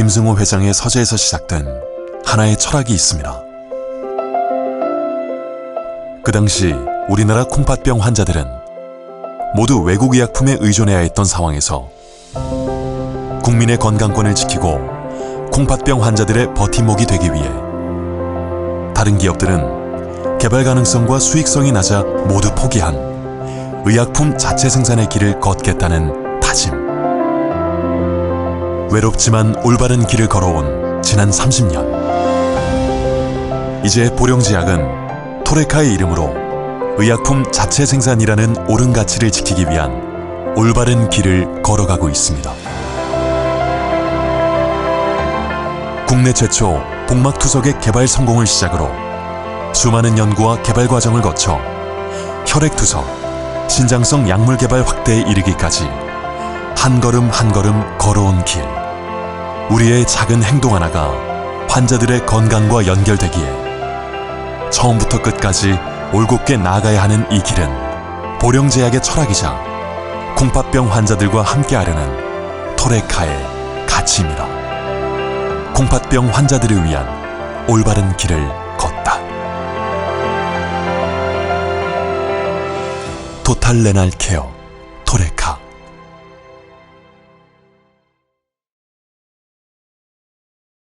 김승호 회장의 서재에서 시작된 하나의 철학이 있습니다. 그 당시 우리나라 콩팥병 환자들은 모두 외국 의약품에 의존해야 했던 상황에서 국민의 건강권을 지키고 콩팥병 환자들의 버팀목이 되기 위해 다른 기업들은 개발 가능성과 수익성이 낮아 모두 포기한 의약품 자체 생산의 길을 걷겠다는. 외롭지만 올바른 길을 걸어온 지난 30년. 이제 보령제약은 토레카의 이름으로 의약품 자체 생산이라는 옳은 가치를 지키기 위한 올바른 길을 걸어가고 있습니다. 국내 최초 복막 투석의 개발 성공을 시작으로 수많은 연구와 개발 과정을 거쳐 혈액 투석, 신장성 약물 개발 확대에 이르기까지 한 걸음 한 걸음 걸어온 길. 우리의 작은 행동 하나가 환자들의 건강과 연결되기에 처음부터 끝까지 올곧게 나아가야 하는 이 길은 보령제약의 철학이자 콩팥병 환자들과 함께하려는 토레카의 가치입니다. 콩팥병 환자들을 위한 올바른 길을 걷다. 토탈 레날 케어